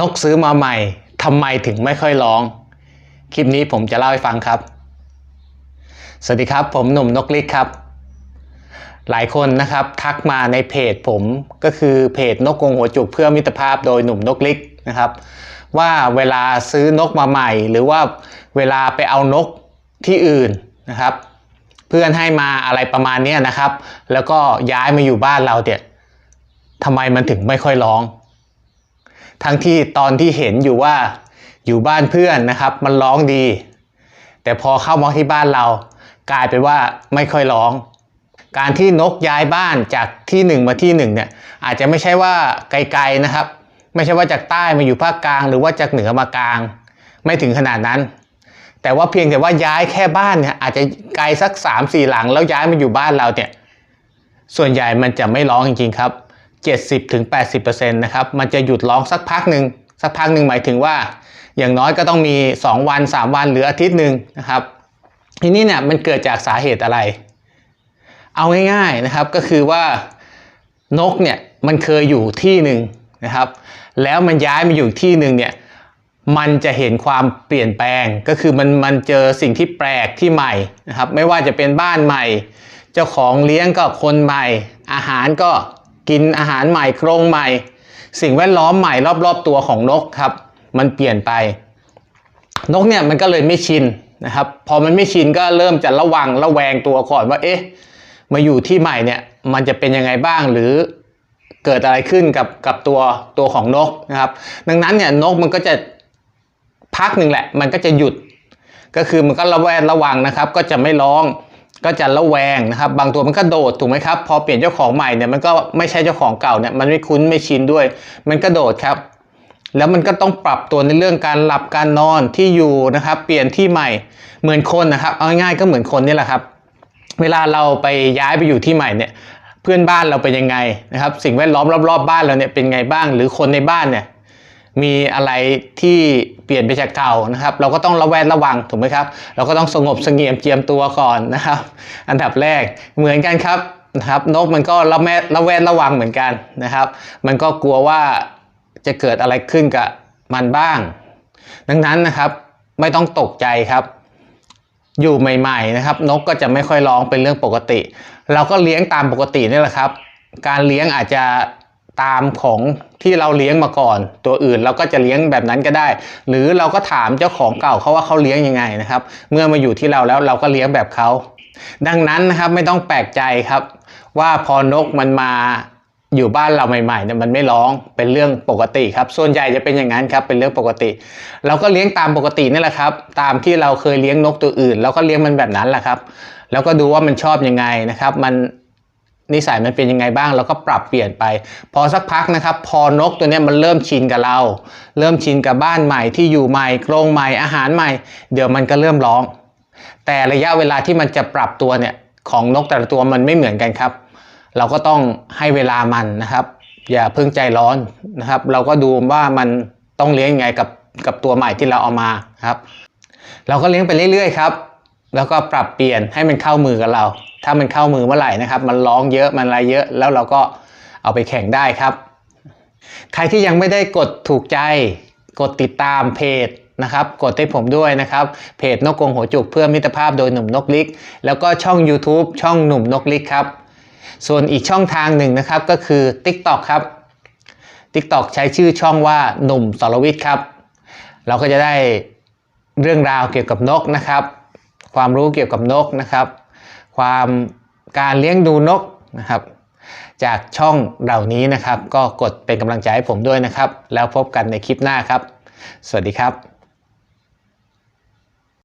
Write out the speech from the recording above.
นกซื้อมาใหม่ทำไมถึงไม่ค่อยร้อง คลิปนี้ผมจะเล่าให้ฟังครับ สวัสดีครับ ผมหนุ่มนกลิกครับ หลายคนนะครับทักมาในเพจผมก็คือเพจนกกรงหัวจุกเพื่อมิตรภาพโดยหนุ่มนกลิกนะครับ ว่าเวลาซื้อนกมาใหม่ หรือว่าเวลาไปเอานกที่อื่นนะครับ เพื่อนให้มาอะไรประมาณนี้นะครับ แล้วก็ย้ายมาอยู่บ้านเราเนี่ยทำไมมันถึงไม่ค่อยร้อง ทั้งที่ตอนที่เห็นอยู่ว่าอยู่บ้านเพื่อนนะครับ มันร้องดี แต่พอเข้ามาที่บ้านเรา กลายเป็นว่าไม่ค่อยร้อง การที่นกย้ายบ้านจากที่หนึ่งมาที่หนึ่งเนี่ยอาจจะไม่ใช่ว่าไกลๆนะครับ ไม่ใช่ว่าจากใต้มาอยู่ภาคกลาง หรือว่าจากเหนือมากลาง ไม่ถึงขนาดนั้น แต่ว่าเพียงแต่ว่าย้ายแค่บ้านเนี่ยอาจจะไกลสัก3 4หลังแล้วย้ายมาอยู่บ้านเราเนี่ยส่วนใหญ่มันจะไม่ร้องจริงๆครับ 70-80%นะครับมันจะหยุดร้องสักพักหนึ่งสักพักหนึ่งหมายถึงว่า อย่างน้อยก็ต้องมี 2 วัน 3 วันหรืออาทิตย์หนึ่งนะครับทีนี้เนี่ยมันเกิดจากสาเหตุอะไร เอาง่ายๆนะครับก็คือว่านกเนี่ยมันเคยอยู่ที่หนึ่งนะครับ แล้วมันย้ายมาอยู่ที่หนึ่งเนี่ยมันจะเห็นความเปลี่ยนแปลงก็คือมันมันเจอสิ่งที่แปลกที่ใหม่นะครับ ไม่ว่าจะเป็นบ้านใหม่ เจ้าของเลี้ยงก็คนใหม่ อาหารก็ กินอาหารใหม่โครงใหม่ สิ่งแวดล้อมใหม่รอบๆตัวของนกครับ มันเปลี่ยนไป นกเนี่ยมันก็เลยไม่ชินนะครับ พอมันไม่ชินก็เริ่มจะระวังระแวงตัวก่อนว่า เอ๊ะ มาอยู่ที่ใหม่เนี่ย มันจะเป็นยังไงบ้างหรือเกิดอะไรขึ้นกับกับตัวตัวของนกนะครับ ดังนั้นเนี่ยนกมันก็จะพักหนึ่งแหละ มันก็จะหยุด ก็คือมันก็ระแวดระวังนะครับ ก็จะไม่ร้อง ก็จะระแวงนะครับ บางตัวมันก็โดดถูกไหมครับพอเปลี่ยนเจ้าของใหม่เนี่ยมันก็ไม่ใช่เจ้าของเก่าเนี่ยมันไม่คุ้นไม่ชินด้วย มันก็โดดครับ แล้วมันก็ต้องปรับตัวในเรื่องการหลับการนอนที่อยู่นะครับ เปลี่ยนที่ใหม่เหมือนคนนะครับเอาง่ายๆก็เหมือนคนนี่แหละครับ เวลาเราไปย้ายไปอยู่ที่ใหม่เนี่ยเพื่อนบ้านเราเป็นยังไงนะครับ สิ่งแวดล้อมรอบๆบ้านเราเนี่ยเป็นไงบ้าง หรือคนในบ้านเนี่ย มีอะไรที่เปลี่ยนไปจากเก่านะครับ เราก็ต้องระแวดระวังถูกไหมครับ เราก็ต้องสงบสงี่ยมเจียมตัวก่อนนะครับ อันดับแรกเหมือนกันครับนะครับ นกมันก็ระแวดระแวดระวังเหมือนกันนะครับ มันก็กลัวว่าจะเกิดอะไรขึ้นกับมันบ้าง ดังนั้นนะครับไม่ต้องตกใจครับ อยู่ใหม่ๆนะครับ นกก็จะไม่ค่อยร้องเป็นเรื่องปกติ เราก็เลี้ยงตามปกตินี่แหละครับ การเลี้ยงอาจจะ ตามของที่เราเลี้ยงมาก่อน ตัวอื่นเราก็จะเลี้ยงแบบนั้นก็ได้ หรือเราก็ถามเจ้าของเก่าเขาว่าเขาเลี้ยงยังไงนะครับ เมื่อมาอยู่ที่เราแล้วเราก็เลี้ยงแบบเขาดังนั้นนะครับไม่ต้องแปลกใจครับ ว่าพอนกมันมาอยู่บ้านเราใหม่ๆเนี่ยมันไม่ร้องเป็นเรื่องปกติครับ ส่วนใหญ่จะเป็นอย่างนั้นครับเป็นเรื่องปกติ เราก็เลี้ยงตามปกตินี่แหละครับ ตามที่เราเคยเลี้ยงนกตัวอื่นเราก็เลี้ยงมันแบบนั้นแหละครับ แล้วก็ดูว่ามันชอบยังไงนะครับ มัน นิสัยมันเป็นยังไงบ้างเราก็ปรับเปลี่ยนไป พอสักพักนะครับ พอนกตัวนี้มันเริ่มชินกับเรา เริ่มชินกับบ้านใหม่ที่อยู่ใหม่โครงใหม่อาหารใหม่ เดี๋ยวมันก็เริ่มร้อง แต่ระยะเวลาที่มันจะปรับตัวเนี่ยของนกแต่ละตัวมันไม่เหมือนกันครับ เราก็ต้องให้เวลามันนะครับ อย่าเพิ่งใจร้อนนะครับ เราก็ดูว่ามันต้องเลี้ยงยังไงกับกับตัวใหม่ที่เราเอามาครับ เราก็เลี้ยงไปเรื่อยๆครับ แล้วก็ปรับเปลี่ยนให้มันเข้ามือกับเรา ถ้ามันเข้ามือเมื่อไหร่นะครับ มันร้องเยอะมันอะไรเยอะ แล้วเราก็เอาไปแข่งได้ครับ ใครที่ยังไม่ได้กดถูกใจ กดติดตามเพจนะครับกดให้ผมด้วยนะครับ เพจนกกรงหัวจุกเพื่อมิตรภาพโดยหนุ่มนกลิก แล้วก็ช่อง YouTube ช่องหนุ่มนกลิกครับ ส่วนอีกช่องทางหนึ่งนะครับก็คือ TikTok ครับ TikTok ใช้ชื่อช่องว่าหนุ่มสรวิทย์ครับ เราก็จะได้เรื่องราวเกี่ยวกับนกนะครับ ความรู้เกี่ยวกับนกนะครับ ความการเลี้ยงดูนกนะครับ จากช่องเหล่านี้นะครับ ก็กดเป็นกำลังใจให้ผมด้วยนะครับ แล้วพบกันในคลิปหน้าครับ สวัสดีครับ